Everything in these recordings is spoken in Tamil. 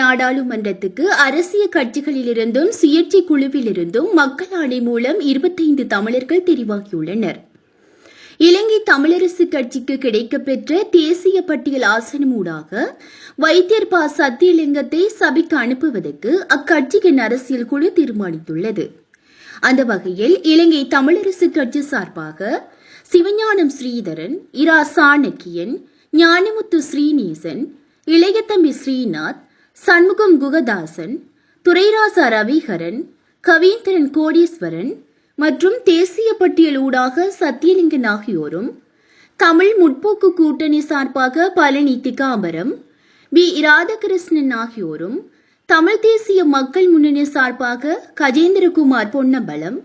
நாடாளுமன்றத்துக்கு அரசியல் கட்சிகளிலிருந்தும் சுயேட்சை குழுவிலிருந்தும் மக்கள் ஆணை மூலம் இருபத்தைந்து தமிழர்கள் தெரிவாகியுள்ளனர். இலங்கை தமிழரசு கட்சிக்கு கிடைக்கப்பெற்ற தேசிய பட்டியல் ஆசனமூடாக வைத்தியர் ப. சத்தியலிங்கத்தை சபைக்கு அனுப்புவதற்கு அக்கட்சியின் அரசியல் குழு தீர்மானித்துள்ளது. அந்த வகையில் இலங்கை தமிழரசு கட்சி சார்பாக சிவஞானம் ஸ்ரீதரன் இரா. சாணக்கியன் ஞானமுத்து ஸ்ரீநேசன் இளையதம்பி ஸ்ரீநாத் சண்முகம் குகதாசன் துரைராசா ரவிகரன் கவீந்திரன் கோடீஸ்வரன் மற்றும் தேசிய பட்டியல் ஊடாக சத்தியலிங்கன் ஆகியோரும் தமிழ் முற்போக்கு கூட்டணி சார்பாக பழனி திகாம்பரம் பி ராதாகிருஷ்ணன் ஆகியோரும் தமிழ் தேசிய மக்கள் முன்னணி சார்பாக கஜேந்திரகுமார் பொன்னம்பலம்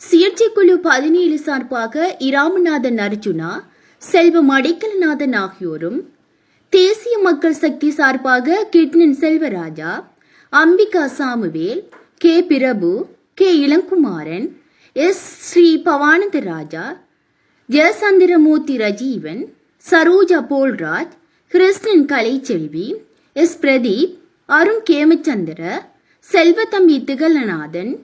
சுயேட்சை குழு பதினேழு சார்பாக இராமநாதன் அர்ஜுனா செல்வம் அடைக்கலநாதன் ஆகியோரும் தேசிய மக்கள் சக்தி சார்பாக Kitnan Selvaraja Ambika Samuel K. Prabhu K. Ilankumaran S. Sri. Bavananda Raja Jeyachandramoorthy Rajeevan Saroja Polraj Krishnan Kalaiselvi S. Pradeep Arun Hemachandra Selvathambi Thigalanathan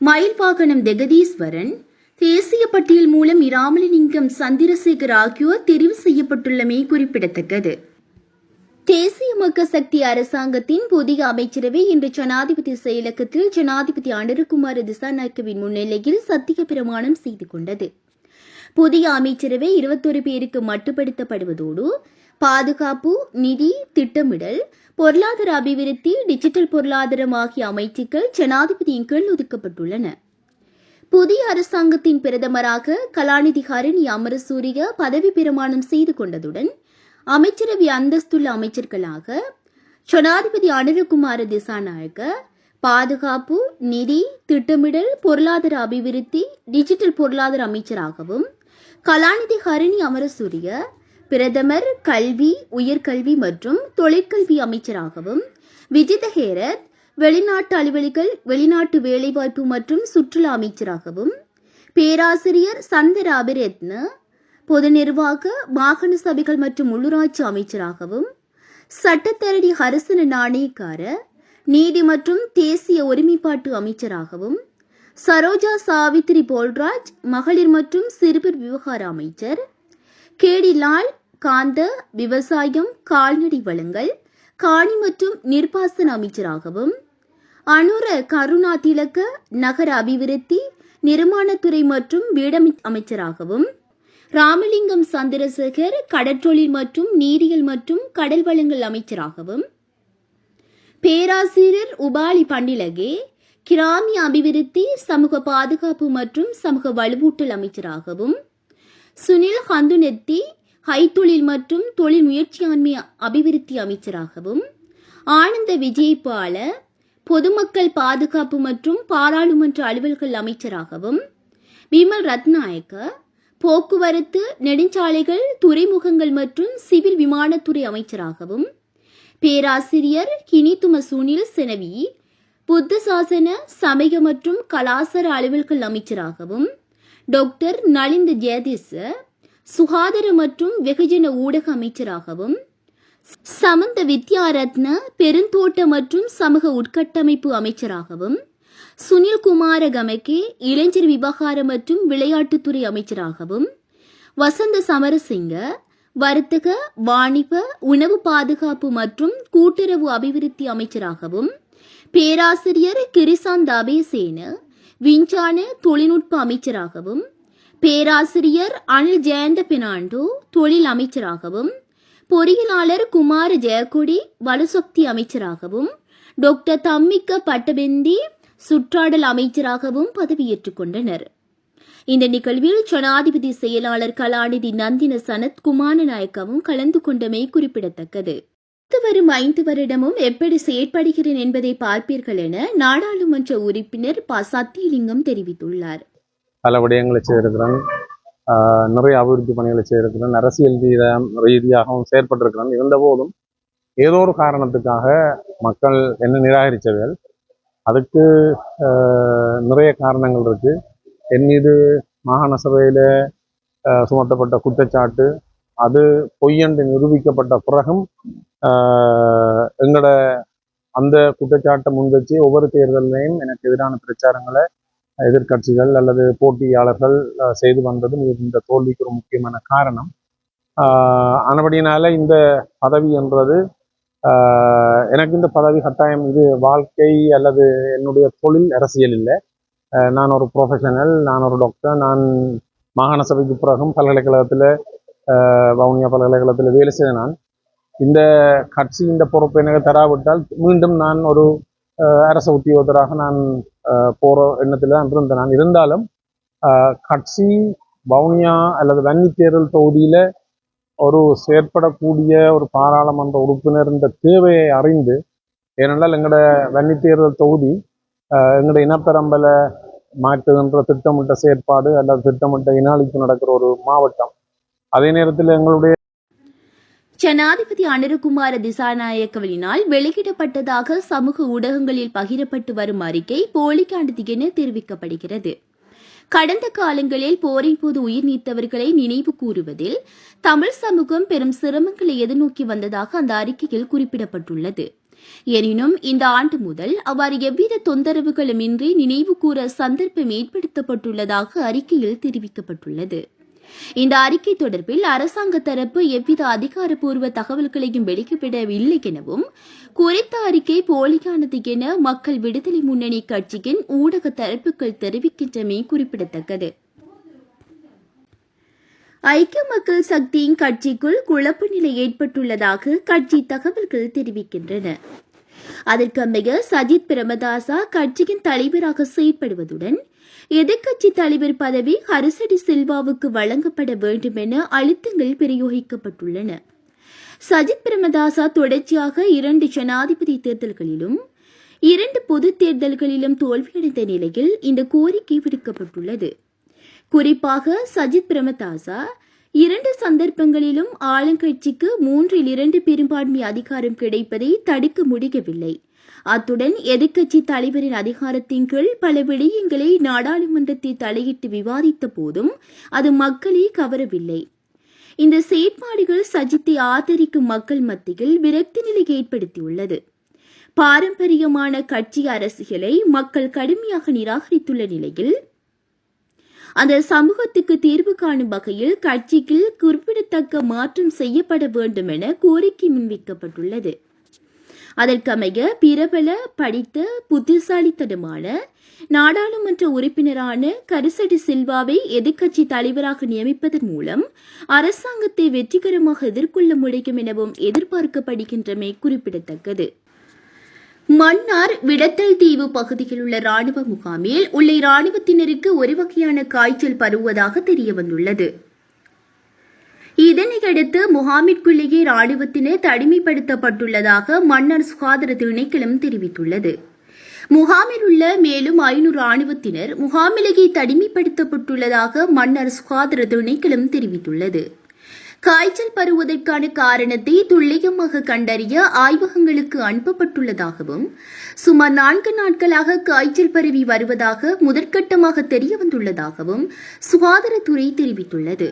Mayilvaganam Jegatheeswaran தேசிய பட்டியல் மூலம் இராமலிங்கம் சந்திரசேகர் ஆகியோர் தெரிவு செய்யப்பட்டுள்ளமை குறிப்பிடத்தக்கது. தேசிய மக்கள் சக்தி அரசாங்கத்தின் புதிய அமைச்சரவை இன்று ஜனாதிபதி செயலகத்தில் ஜனாதிபதி அனிருகுமார் திசாநாயக்கவின் முன்னிலையில் சத்திய பிரமாணம் செய்து கொண்டது. புதிய அமைச்சரவை இருபத்தொரு பேருக்கு மட்டுப்படுத்தப்படுவதோடு பாதுகாப்பு நிதி திட்டமிடல் பொருளாதார அபிவிருத்தி டிஜிட்டல் பொருளாதாரம் ஆகிய அமைச்சுக்கள் ஜனாதிபதியின் கீழ் ஒதுக்கப்பட்டுள்ளன. புதிய அரசாங்கத்தின் பிரதமராக கலாநிதி ஹரிணி அமரசூரிய பதவி பிரமாணம் செய்து கொண்டதுடன் அமைச்சரவை அந்தஸ்துள்ள அமைச்சர்களாக ஜனாதிபதி அனில்குமார திசாநாயக்க பாதுகாப்பு நிதி திட்டமிடல் பொருளாதார அபிவிருத்தி டிஜிட்டல் பொருளாதார அமைச்சராகவும் கலாநிதி ஹரணி அமரசூரிய பிரதமர் கல்வி உயர்கல்வி மற்றும் தொழிற்கல்வி அமைச்சராகவும் விஜித ஹேரத் வெளிநாட்டு அலுவலிகள் வெளிநாட்டு வேலைவாய்ப்பு மற்றும் சுற்றுலா அமைச்சராகவும் பேராசிரியர் சந்திர அபிரத்ன பொது நிர்வாக வாகன சபைகள் மற்றும் உள்ளூராட்சி அமைச்சராகவும் சட்டத்தரணி ஹரிசன நாணயக்கார நீதி மற்றும் தேசிய ஒருமைப்பாட்டு அமைச்சராகவும் சரோஜா சாவித்ரி போல்ராஜ் மகளிர் மற்றும் சிறுவர் விவகார அமைச்சர் கேடிலால் காந்த விவசாயம் கால்நடை வளங்கள் காணி மற்றும் நிர்பாசன அமைச்சராகவும் அனுர கருணா திலக்க நகர அபிவிருத்தி நிர்மாணத்துறை மற்றும் வீடமை அமைச்சராகவும் ராமலிங்கம் சந்திரசேகர் கடற்றொழில் மற்றும் நீரியல் மற்றும் கடல் வளங்கள் அமைச்சராகவும் பேராசிரியர் உபாலி பண்டிலகே கிராமிய அபிவிருத்தி சமூக பாதுகாப்பு மற்றும் சமூக வலுவூட்டல் அமைச்சராகவும் சுனில் ஹந்துநெத்தி கைத்தொழில் மற்றும் தொழில் முயற்சியாண்மை அபிவிருத்தி அமைச்சராகவும் ஆனந்த விஜயபால பொதுமக்கள் பாதுகாப்பு மற்றும் பாராளுமன்ற அலுவல்கள் அமைச்சராகவும் விமல் ரத்நாயக்க போக்குவரத்து நெடுஞ்சாலைகள் துறைமுகங்கள் மற்றும் சிவில் விமானத்துறை அமைச்சராகவும் பேராசிரியர் கினித்தும சுனில் செனவி புத்த சாசன சமய மற்றும் கலாசார அலுவல்கள் அமைச்சராகவும் டாக்டர் நலிந்த ஜெயதிச சுகாதார மற்றும் வெகுஜன ஊடக அமைச்சராகவும் சமந்த வித்யாரத்ன பெருந்தோட்ட மற்றும் சமூக உட்கட்டமைப்பு அமைச்சராகவும் சுனில் குமார கமக்கே இளைஞர் விவகாரம் மற்றும் விளையாட்டுத்துறை அமைச்சராகவும் வசந்த சமரசிங்க வர்த்தக வாணிப உணவு பாதுகாப்பு மற்றும் கூட்டுறவு அபிவிருத்தி அமைச்சராகவும் பேராசிரியர் கிரிசாந்த் அபேசேன விஞ்ஞான தொழில்நுட்ப அமைச்சராகவும் பேராசிரியர் அனில் ஜெயந்த பெனாண்டோ தொழில் அமைச்சராகவும் பொறியியலாளர் குமார ஜெயக்கொடி வலுசக்தி அமைச்சராகவும் டாக்டர் தம்மிக்க பட்டபெந்தி சுற்றாடல் அமைச்சராகவும் பதவியேற்றுக் கொண்டனர். இந்த நிகழ்வில் ஜனாதிபதி செயலாளர் கலாநிதி நந்தின சனத் குமாரநாயக்கவும் கலந்து கொண்டமை குறிப்பிடத்தக்கது. வரும் ஐந்து வருடமும் எப்படி செயற்படுகிறேன் என்பதை பார்ப்பீர்கள் என நாடாளுமன்ற உறுப்பினர் ப. சத்தியலிங்கம் தெரிவித்துள்ளார். பல விடயங்களை செய்திருக்கிறேன் ஆஹ் நிறைய அபிவிருத்தி பணிகளை செய்திருக்கிறேன் அரசியல் ரீதியாக ரீதியாகவும் செயற்பட்டிருக்கிறேன் இருந்தபோதும் ஏதோ ஒரு காரணத்துக்காக மக்கள் என்ன நிராகரித்தவர்கள் அதுக்கு நிறைய காரணங்கள் இருக்குது என் மீது மாகாண சபையில் சுமத்தப்பட்ட குற்றச்சாட்டு அது பொய்யென்று நிரூபிக்கப்பட்ட பிறகும் எங்களோட அந்த குற்றச்சாட்டை முன்வச்சு ஒவ்வொரு தேர்தலையும் எனக்கு எதிரான பிரச்சாரங்களை எதிர்க்கட்சிகள் அல்லது போட்டியாளர்கள் செய்து வந்ததும் இந்த தோல்விக்கு ஒரு முக்கியமான காரணம். ஆனபடியினால இந்த பதவி என்றது எனக்கு இந்த பதவி கட்டாயம் இது வாழ்க்கை அல்லது என்னுடைய தொழில் அரசியல் இல்லை. நான் ஒரு ப்ரொஃபஷனல் நான் ஒரு டாக்டர் நான் மாகாண சபைக்கு பிறகும் பல்கலைக்கழகத்தில் வவுனியா பல்கலைக்கழகத்தில் வேலை செய்த நான். இந்த கட்சி இந்த பொறுப்பு எனக்கு தராவிட்டால் மீண்டும் நான் ஒரு அஹ், அரசு உத்தியோகத்தராக நான் போகிற எண்ணத்தில் தான் இருந்தேன். நான் இருந்தாலும் கட்சி வவுனியா அல்லது வன்னி தேர்தல் தொகுதியில் ஒரு செயற்படக்கூடிய ஒரு பாராளுமன்ற உறுப்பினர் என்ற தேவையை அறிந்து ஏனென்றால் எங்களோட வன்னி தேர்தல் தொகுதி அஹ், எங்களோட இனப்பெரம்பலை மாற்றுகின்ற திட்டமிட்ட செயற்பாடு அல்லது திட்டமிட்ட இனாளிப்பு நடக்கிற ஒரு மாவட்டம். அதே நேரத்தில் எங்களுடைய ஜனாதிபதி அனிருகுமார திசாநாயக்கவினால் வெளியிடப்பட்டதாக சமூக ஊடகங்களில் பகிரப்பட்டு வரும் அறிக்கை போலிக்காண்டது என தெரிவிக்கப்படுகிறது. கடந்த காலங்களில் போரின் போது உயிர் நீத்தவர்களை நினைவு கூறுவதில் தமிழ் சமூகம் பெரும் சிரமங்களை எதிர்நோக்கி வந்ததாக அந்த அறிக்கையில் குறிப்பிடப்பட்டுள்ளது. எனினும் இந்த ஆண்டு முதல் அவ்வாறு எவ்வித தொந்தரவுகளும் இன்றி நினைவு கூற சந்தர்ப்பம் ஏற்படுத்தப்பட்டுள்ளதாக அறிக்கையில் தெரிவிக்கப்பட்டுள்ளது. இந்த அறிக்கை தொடர்பில் அரசாங்க தரப்பு எவ்வித அதிகாரப்பூர்வ தகவல்களையும் வெளியிடவில்லை எனவும் குறித்த அறிக்கை போலியானது என மக்கள் விடுதலை முன்னணி கட்சியின் ஊடக தரப்புகள் தெரிவிக்கின்றமை குறிப்பிடத்தக்கது. ஐக்கிய மக்கள் சக்தியின் கட்சிக்குள் குழப்ப நிலை ஏற்பட்டுள்ளதாக கட்சி தகவல்கள் தெரிவிக்கின்றன. அதற்கமைய சஜித் பிரமதாசா கட்சியின் தலைவராக செயற்படுவதுடன் எதிர்க்கட்சி தலைவர் பதவி ஹரிசடி சில்வாவுக்கு வழங்கப்பட வேண்டும் என அழுத்தங்கள் பிரயோகிக்கப்பட்டுள்ளன. சஜித் பிரமதாசா தொடர்ச்சியாக இரண்டு ஜனாதிபதி தேர்தல்களிலும் இரண்டு பொது தேர்தல்களிலும் தோல்வியடைந்த நிலையில் இந்த கோரிக்கை விடுக்கப்பட்டுள்ளது. குறிப்பாக சஜித் பிரமதாசா இரண்டு சந்தர்ப்பங்களிலும் ஆளுங்கட்சிக்கு மூன்றில் இரண்டு பெரும்பான்மை அதிகாரம் கிடைப்பதை தடுக்க முடியவில்லை. அத்துடன் எதிர்க்கட்சி தலைவரின் அதிகாரத்தின் கீழ் பல விடயங்களை நாடாளுமன்றத்தில் தலையிட்டு விவாதித்த போதும் அது மக்களை கவரவில்லை. இந்த செயற்பாடுகள் சஜித்தை ஆதரிக்கும் மக்கள் மத்தியில் விரக்தி நிலை ஏற்படுத்தியுள்ளது. பாரம்பரியமான கட்சி அரசியலை மக்கள் கடுமையாக நிராகரித்துள்ள நிலையில் அந்த சமூகத்துக்கு தீர்வு காணும் வகையில் கட்சிக்கு குறிப்பிடத்தக்க மாற்றம் செய்யப்பட வேண்டும் என கோரிக்கை முன்வைக்கப்பட்டுள்ளது. அதற்கமைய பிரபல படித்த புத்திசாலித்தனமான நாடாளுமன்ற உறுப்பினரான கரிசடி சில்வாவை எதிர்க்கட்சி தலைவராக நியமிப்பதன் மூலம் அரசாங்கத்தை வெற்றிகரமாக எதிர்கொள்ள முடியும் எனவும் எதிர்பார்க்கப்படுகின்றமை குறிப்பிடத்தக்கது. மன்னார் விடத்தல் தீவு பகுதியில் உள்ள ராணுவ முகாமில் உள்ள இராணுவத்தினருக்கு ஒரு வகையான காய்ச்சல் பரவுவதாக தெரியவந்துள்ளது. இதனையடுத்து முகாமிற்குள்ளேயே ராணுவத்தினர் தனிமைப்படுத்தப்பட்டுள்ளதாக மன்னர் சுகாதார திணைக்களம் தெரிவித்துள்ளது. முகாமில் உள்ள மேலும் ஐநூறு ராணுவத்தினர் முகாமிலேயே தனிமைப்படுத்தப்பட்டுள்ளதாக மன்னர் சுகாதார திணைக்களம் தெரிவித்துள்ளது. காய்ச்சல் பரவுவதற்கான காரணத்தை துல்லியமாக கண்டறிய ஆய்வகங்களுக்கு அனுப்பப்பட்டுள்ளதாகவும் சுமார் நான்கு நாட்களாக காய்ச்சல் பரவி வருவதாக முதற்கட்டமாக தெரியவந்துள்ளதாகவும் சுகாதாரத்துறை தெரிவித்துள்ளது.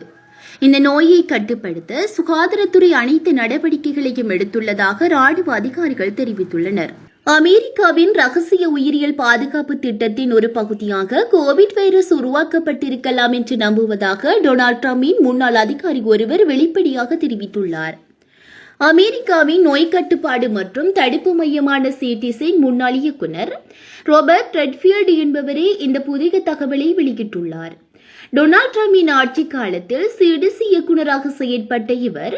இந்த நோயை கட்டுப்படுத்த சுகாதாரத்துறை அனைத்து நடவடிக்கைகளையும் எடுத்துள்ளதாக ராணுவ அதிகாரிகள் தெரிவித்துள்ளனர். அமெரிக்காவின் ரகசிய உயிரியல் பாதுகாப்பு திட்டத்தின் ஒரு பகுதியாக கோவிட் வைரஸ் உருவாக்கப்பட்டிருக்கலாம் என்று நம்புவதாக டொனால்ட் ட்ரம்பின் முன்னாள் அதிகாரி ஒருவர் வெளிப்படையாக தெரிவித்துள்ளார். அமெரிக்காவின் நோய் கட்டுப்பாடு மற்றும் தடுப்பு மையமான சிடிசியின் முன்னாள் இயக்குனர் ராபர்ட் ரெட்ஃபீல்டு என்பவரே இந்த புதிய தகவலை வெளியிட்டுள்ளார். டொனால்ட் ட்ரம்பின் ஆட்சி காலத்தில் சிடிசி இயக்குநராக செயற்பட்ட இவர்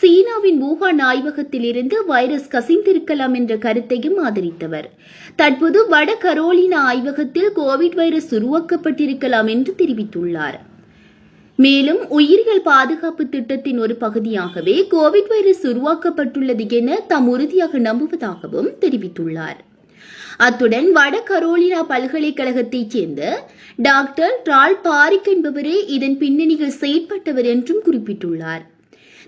சீனாவின் வூகான் ஆய்வகத்தில் இருந்து வைரஸ் கசிந்திருக்கலாம் என்ற கருத்தையும் ஆதரித்தவர். தற்போது வட கரோலினா ஆய்வகத்தில் கோவிட் வைரஸ் உருவாக்கப்பட்டிருக்கலாம் என்று தெரிவித்துள்ளார். மேலும் உயிரியல் பாதுகாப்பு திட்டத்தின் ஒரு பகுதியாகவே கோவிட் வைரஸ் உருவாக்கப்பட்டுள்ளது என தாம் உறுதியாக நம்புவதாகவும் தெரிவித்துள்ளார். அத்துடன் வட கரோலினா பல்கலைக்கழகத்தைச் சேர்ந்த டாக்டர் ட்ரால் பாரிக் என்பவரே இதன் பின்னணியில் செயற்பட்டவர் என்றும் குறிப்பிட்டுள்ளார்.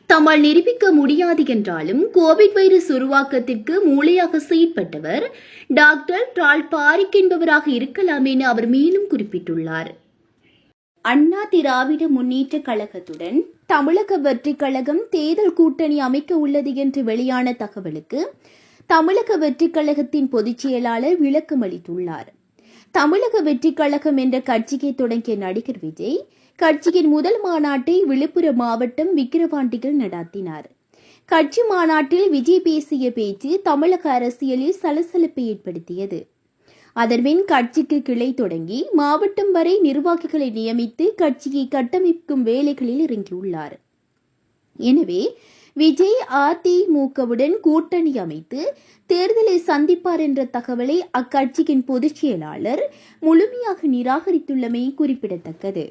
தம்மால் நிரூபிக்க முடியாது என்றாலும் கோவிட் வைரஸ் உருவாக்கத்திற்கு மூளையாக செயற்பட்டவர் டாக்டர் ட்ரால் பாரிக் என்பவராக இருக்கலாம் என அவர் மேலும் குறிப்பிட்டுள்ளார். அண்ணா திராவிட முன்னேற்ற கழகத்துடன் தமிழக வெற்றிக் கழகம் தேர்தல் கூட்டணி அமைக்க உள்ளது என்று வெளியான தகவலுக்கு தமிழக வெற்றிக் கழகத்தின் பொதுச் செயலாளர் விளக்கம் அளித்துள்ளார். தமிழக வெற்றிக் கழகம் என்ற கட்சியை தொடங்கிய நடிகர் விஜய் கட்சியின் முதல் மாநாட்டை விழுப்புரம் மாவட்டம் விக்கிரவாண்டியில் நடாத்தினார். கட்சி மாநாட்டில் விஜய் பேசிய பேச்சு தமிழக அரசியலில் சலசலப்பை ஏற்படுத்தியது. அதன்பின் கட்சிக்கு கிளை தொடங்கி மாவட்டம் வரை நிர்வாகிகளை நியமித்து கட்சியை கட்டமைக்கும் வேலைகளில் இறங்கியுள்ளார். எனவே விஜய் அதிமுகவுடன் கூட்டணி அமைத்து தேர்தலை சந்திப்பார் என்ற தகவலை அக்கட்சியின் பொதுச் செயலாளர் முழுமையாக நிராகரித்துள்ளமை குறிப்பிடத்தக்கது.